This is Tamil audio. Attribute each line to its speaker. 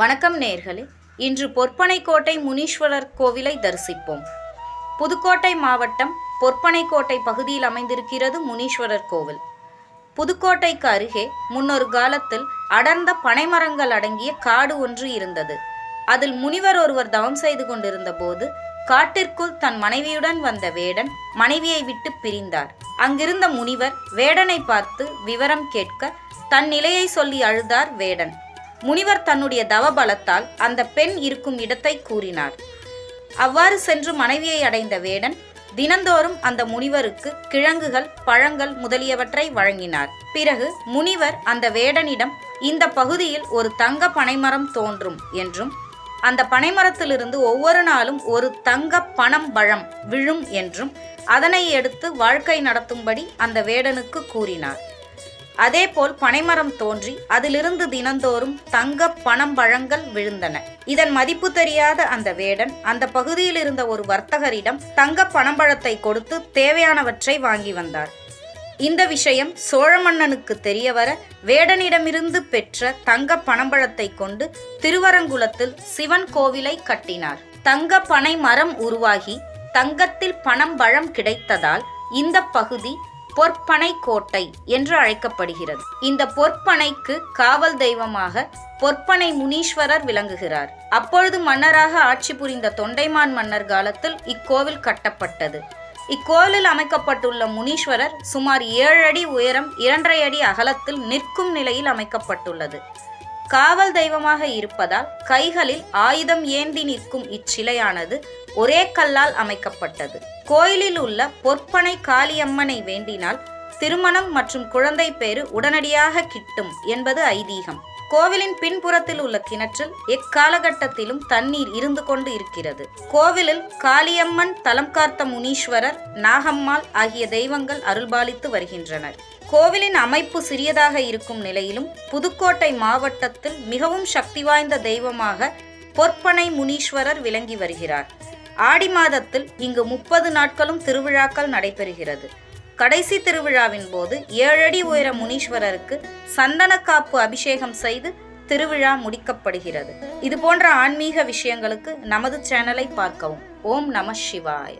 Speaker 1: வணக்கம் நேர்களே. இன்று பொற்பனைக்கோட்டை முனீஸ்வரர் கோவிலை தரிசிப்போம். புதுக்கோட்டை மாவட்டம் பொற்பனைக்கோட்டை பகுதியில் அமைந்திருக்கிறது முனீஸ்வரர் கோவில். புதுக்கோட்டைக்கு அருகே முன்னொரு காலத்தில் அடர்ந்த பனைமரங்கள் அடங்கிய காடு ஒன்று இருந்தது. அதில் முனிவர் ஒருவர் தவம் செய்து கொண்டிருந்த போது காட்டிற்குள் தன் மனைவியுடன் வந்த வேடன் மனைவியை விட்டு பிரிந்தார். அங்கிருந்த முனிவர் வேடனை பார்த்து விவரம் கேட்க தன் நிலையை சொல்லி அழுதார் வேடன். முனிவர் தன்னுடைய தவபலத்தால் அந்த பெண் இருக்கும் இடத்தை கூறினார். அவ்வாறு சென்று மனைவியை அடைந்த வேடன் தினந்தோறும் அந்த முனிவருக்கு கிழங்குகள் பழங்கள் முதலியவற்றை வழங்கினார். பிறகு முனிவர் அந்த வேடனிடம் இந்த பகுதியில் ஒரு தங்க பனைமரம் தோன்றும் என்றும் அந்த பனைமரத்திலிருந்து ஒவ்வொரு நாளும் ஒரு தங்க பணம் பழம் விழும் என்றும் அதனை எடுத்து வாழ்க்கை நடத்தும்படி அந்த வேடனுக்கு கூறினார். அதேபோல் பனைமரம் தோன்றி அதிலிருந்து தினந்தோறும் தங்க பணம் பழங்கள் விழுந்தன. இதன் மதிப்பு தெரியாத அந்த வேடன் அந்த பகுதியில் இருந்த ஒரு வர்த்தகரிடம் தங்க பணம்பழத்தை கொடுத்து தேவையானவற்றை வாங்கி வந்தார். இந்த விஷயம் சோழ மன்னனுக்கு தெரியவர வேடனிடமிருந்து பெற்ற தங்க பணம்பழத்தை கொண்டு திருவரங்குளத்தில் சிவன் கோவிலை கட்டினார். தங்க பனை மரம் உருவாகி தங்கத்தில் பணம் பழம் கிடைத்ததால் இந்த பகுதி பொற்பனை கோட்டை என்று அழைக்கப்படுகிறது. இந்த பொற்பனைக்கு காவல் தெய்வமாக பொற்பனை முனீஸ்வரர் விளங்குகிறார். அப்பொழுது மன்னராக ஆட்சி புரிந்த தொண்டைமான் மன்னர் காலத்தில் இக்கோவில் கட்டப்பட்டது. இக்கோவிலில் அமைக்கப்பட்டுள்ள முனீஸ்வரர் சுமார் ஏழு அடி உயரம் இரண்டரை அடி அகலத்தில் நிற்கும் நிலையில் அமைக்கப்பட்டுள்ளது. காவல் தெய்வமாக இருப்பதால் கைகளில் ஆயுதம் ஏந்தி நிற்கும் இச்சிலையானது ஒரே கல்லால் அமைக்கப்பட்டது. கோயிலில் உள்ள பொற்பனை காளியம்மனை வேண்டினால் திருமணம் மற்றும் குழந்தை பேறு உடனடியாக கிட்டும் என்பது ஐதீகம். கோவிலின் பின்புறத்தில் உள்ள கிணற்றில் எக்காலகட்டத்திலும் தண்ணீர் இருந்து கொண்டு இருக்கிறது. கோவிலில் காளியம்மன் தலம் காத்த முனீஸ்வரர் நாகம்மாள் ஆகிய தெய்வங்கள் அருள்பாலித்து வருகின்றனர். கோவிலின் அமைப்பு சிறியதாக இருக்கும் நிலையிலும் புதுக்கோட்டை மாவட்டத்தில் மிகவும் சக்தி வாய்ந்த தெய்வமாக பொற்பனை முனீஸ்வரர் விளங்கி வருகிறார். ஆடி மாதத்தில் இங்கு முப்பது நாட்களும் திருவிழாக்கள் நடைபெறுகிறது. கடைசி திருவிழாவின் போது ஏழடி உயர முனீஸ்வரருக்கு சந்தனக்காப்பு அபிஷேகம் செய்து திருவிழா முடிக்கப்படுகிறது. இது போன்ற ஆன்மீக விஷயங்களுக்கு நமது சேனலை பார்க்கவும். ஓம் நம சிவாய்.